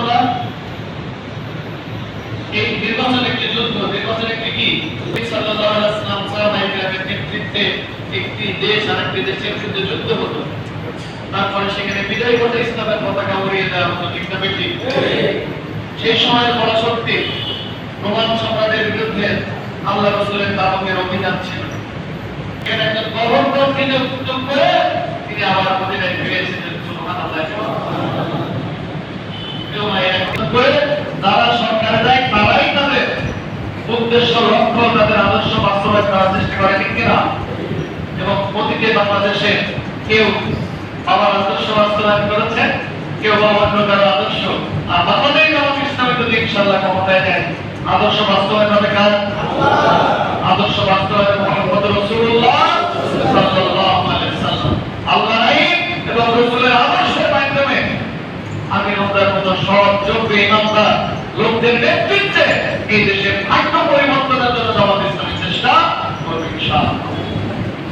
আমরা এই নির্বাচন একটি যুদ্ধ, নির্বাচন একটি কি? নেতৃত্বে একটি দেশ আরেকটি দেশের বিরুদ্ধে যুদ্ধ হতো তারপরে সেখানে বিজয় ঘটে ইসলামের পতাকা উড়িয়ে দেওয়া হতো ঠিক না বেশি সেই সময় বড় শক্তি রোমান সম্রাটের বিরুদ্ধে আল্লাহ রসুলের দাবকের অভিযান ছিল। এখানে একজন গভর্নর তিনি উদ্যোগ করে তিনি আবার মদিনায় করে যারা সরকারে যায়, তারাই তাদের উদ্দেশ্য, লক্ষ্য, তাদের আদর্শ বাস্তবায়ন করার চেষ্টা করে কিনা? এবং প্রতিটি বাংলাদেশে কেউ বাবার আদর্শ বাস্তবায়ন করেছে, কেউ বা অন্য আদর্শ। আর বাংলাদেশ আমার ইসলামে যদি ইনশাল্লাহ ক্ষমতায় নেয়। আদর্শ বাস্তবায়ন হবে কার? আদর্শ বাস্তবায়ন মোহাম্মদ রসুল্লাহ সাল্লাল্লাহু আলাইহি সাল্লাম আল্লাহ আইন এবং রসুলের আদর্শের মাধ্যমে আমি ওদের মতো সৎ যোগ্য ইমানদার